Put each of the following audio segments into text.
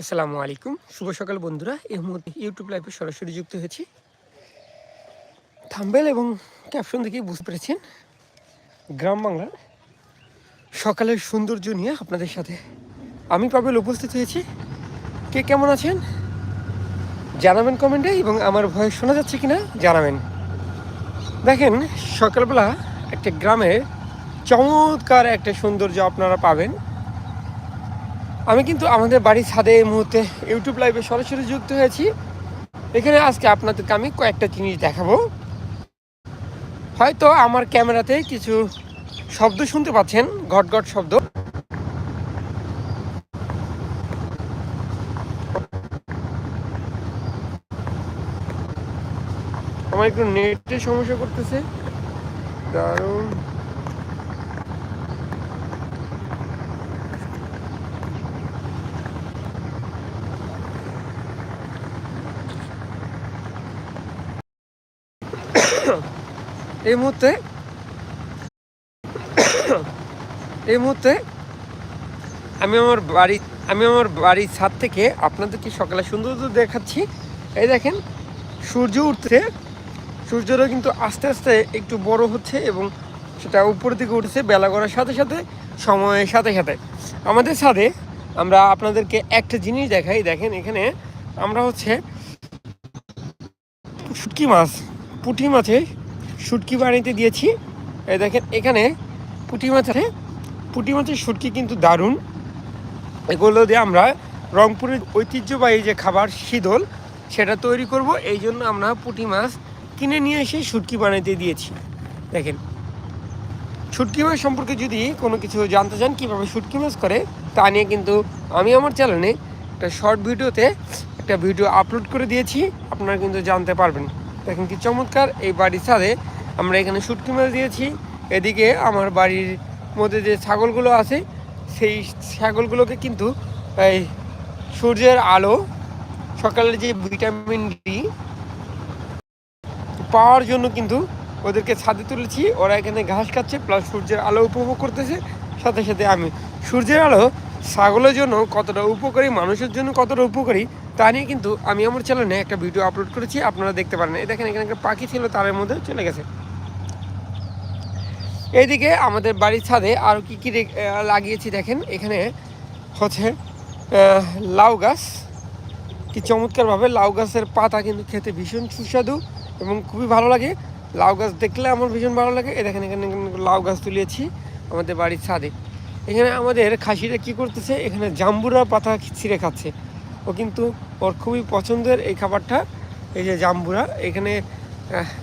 আসসালামু আলাইকুম। শুভ সকাল বন্ধুরা। এই মুহূর্তে ইউটিউব লাইভে সরাসরি যুক্ত হয়েছি। থাম্বেল এবং ক্যাপশন দেখেই বুঝতে পেরেছেন গ্রাম বাংলার সকালের সৌন্দর্য নিয়ে আপনাদের সাথে আমি পাবেল উপস্থিত হয়েছি। কে কেমন আছেন? জানাবেন কমেন্টে এবং আমার ভয়েস শোনা যাচ্ছে কিনা জানাবেন। দেখেন, সকালবেলা একটা গ্রামে চমৎকার একটা সৌন্দর্য আপনারা পাবেন। আমি কিন্তু আমাদের বাড়ির ছাদে এই মুহূর্তে ইউটিউব লাইভে সরাসরি যুক্ত হয়েছি। এখানে আজকে আপনাদেরকে আমি কয়েকটা জিনিস দেখাবো। হয়তো আমার ক্যামেরাতে কিছু শব্দ শুনতে পাচ্ছেন, ঘট ঘট শব্দ। আমার একটু নেটের সমস্যা করতেছে। দারুণ। এই মুহূর্তে এই মুহূর্তে আমি আমার বাড়ি, আমি আমার বাড়ির ছাদ থেকে আপনাদেরকে সকালে সৌন্দর্য দেখাচ্ছি। এই দেখেন, সূর্য উঠছে। সূর্যটা কিন্তু আস্তে আস্তে একটু বড় হচ্ছে এবং সেটা উপরের দিকে উঠছে, বেলা করার সাথে সাথে, সময়ের সাথে সাথে। আমাদের ছাদে আমরা আপনাদেরকে একটা জিনিস দেখাই। দেখেন এখানে আমরা হচ্ছে শুটকি মাছ। পুঁটি মাছে শুটকি বানিয়ে দিয়েছি। এই দেখেন, এখানে পুঁটি মাছ পুঁটি মাছের শুটকি কিন্তু দারুণ। এগুলো দিয়ে আমরা রংপুরের ঐতিহ্যবাহী যে খাবার শীতল, সেটা তৈরি করব। এই জন্য আমরা পুঁটি মাছ কিনে নিয়ে এসে শুটকি বানাইতে দিয়েছি। দেখেন, শুটকি মাছ সম্পর্কে যদি কোনো কিছু জানতে চান, কীভাবে শুটকি মাছ করে, তা নিয়ে কিন্তু আমি আমার চ্যানেলে একটা শর্ট ভিডিওতে একটা ভিডিও আপলোড করে দিয়েছি। আপনারা কিন্তু জানতে পারবেন। দেখেন কি চমৎকার, এই বাড়ির ছাদে আমরা এখানে শুটকি মাছ দিয়েছি। এদিকে আমার বাড়ির মধ্যে যে ছাগলগুলো আছে, সেই ছাগলগুলোকে কিন্তু এই সূর্যের আলো, সকালের যে ভিটামিন ডি পাওয়ার জন্য কিন্তু ওদেরকে ছাদে তুলেছি। ওরা এখানে ঘাস খাচ্ছে, প্লাস সূর্যের আলো উপভোগ করতেছে। সাথে সাথে আমি সূর্যের আলো ছাগলের জন্য কতটা উপকারী, মানুষের জন্য কতটা উপকারী, তা নিয়ে কিন্তু আমি আমার চ্যানেলে একটা ভিডিও আপলোড করেছি, আপনারা দেখতে পারেন। এই দেখেন, এখানে একটা পাখি ছিল, তারের মধ্যে চলে গেছে। এইদিকে আমাদের বাড়ির ছাদে আরও কী কী লাগিয়েছি দেখেন। এখানে হচ্ছে লাউ গাছ। কি চমৎকারভাবে লাউ গাছের পাতা কিন্তু খেতে ভীষণ সুস্বাদু এবং খুবই ভালো লাগে। লাউ গাছ দেখলে আমার ভীষণ ভালো লাগে। এ দেখেন, এখানে লাউ গাছ তুলিয়েছি আমাদের বাড়ির ছাদে। এখানে আমাদের খাসিরা কি করতেছে? এখানে জাম্বুরা পাতা ছিঁড়ে খাচ্ছে। ও কিন্তু ওর খুবই পছন্দের এই খাবারটা, এই যে জাম্বুরা। এখানে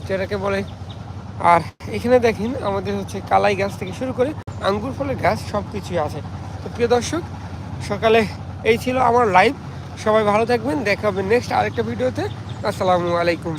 যেটাকে বলে, আর এখানে দেখেন আমাদের হচ্ছে কালাই গাছ থেকে শুরু করে আঙ্গুর ফলের গাছ সব কিছুই আছে। তো প্রিয় দর্শক, সকালে এই ছিল আমার লাইভ সবাই ভালো থাকবেন, দেখা হবে নেক্সট আরেকটা ভিডিওতে আসসালামু আলাইকুম।